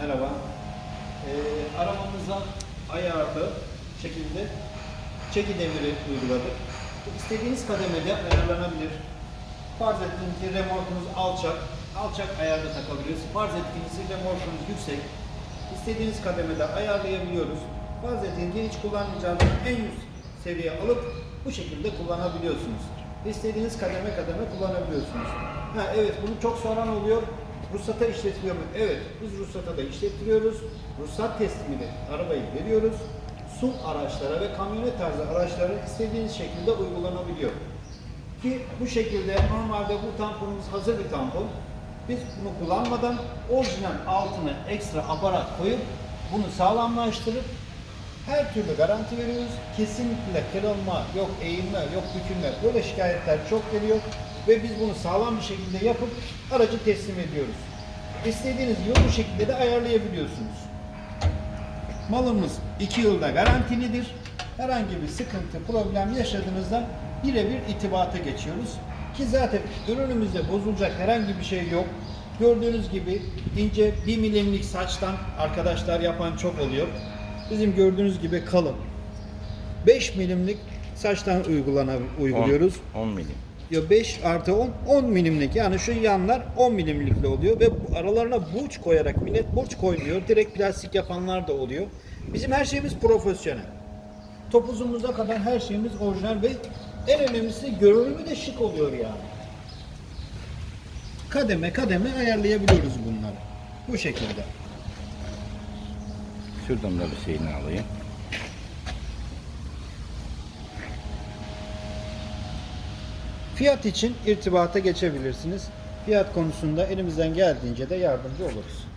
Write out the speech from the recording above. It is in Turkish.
Merhaba. Ee, arabamıza ayarlı şekilde çeki demiri uyguladık. İstediğiniz kademede ayarlanabilir. Farz ettiğiniz ki remorkunuz alçak, alçak ayarda takabiliriz. Farz ettiğiniz ki remorkunuz yüksek, istediğiniz kademede ayarlayabiliyoruz. Farz ettiğiniz ki hiç kullanmayacağınız en üst seviye alıp bu şekilde kullanabiliyorsunuz. İstediğiniz kademe kademe kullanabiliyorsunuz. Ha evet bunu çok soran oluyor. Ruhsata işletiliyor mu? Evet, biz ruhsata da işlettiriyoruz. Ruhsat teslimini arabayı veriyoruz. Su araçlara ve kamyonet tarzı araçlara istediğiniz şekilde uygulanabiliyor. Ki bu şekilde normalde bu tamponumuz hazır bir tampon. Biz bunu kullanmadan orijinal altına ekstra aparat koyup bunu sağlamlaştırıp her türlü garanti veriyoruz. Kesinlikle kırılma, yok eğilme, yok bükülme böyle şikayetler çok geliyor ve biz bunu sağlam bir şekilde yapıp aracı teslim ediyoruz. İstediğiniz gibi şekilde de ayarlayabiliyorsunuz. Malımız 2 yılda garantilidir. Herhangi bir sıkıntı, problem yaşadığınızda birebir itibata geçiyoruz. Ki zaten ürünümüzde bozulacak herhangi bir şey yok. Gördüğünüz gibi ince 1 milimlik saçtan arkadaşlar yapan çok oluyor. Bizim gördüğünüz gibi kalın. 5 milimlik saçtan uygulana, uyguluyoruz. 10 milim. Ya 5 artı 10, 10 milimlik yani şu yanlar 10 milimlikli oluyor ve aralarına burç koyarak millet burç koymuyor. Direkt plastik yapanlar da oluyor. Bizim her şeyimiz profesyonel. Topuzumuza kadar her şeyimiz orijinal ve en önemlisi görünümü de şık oluyor yani. Kademe kademe ayarlayabiliyoruz bunları. Bu şekilde. Şuradan da bir şeyini alayım. Fiyat için irtibata geçebilirsiniz. Fiyat konusunda elimizden geldiğince de yardımcı oluruz.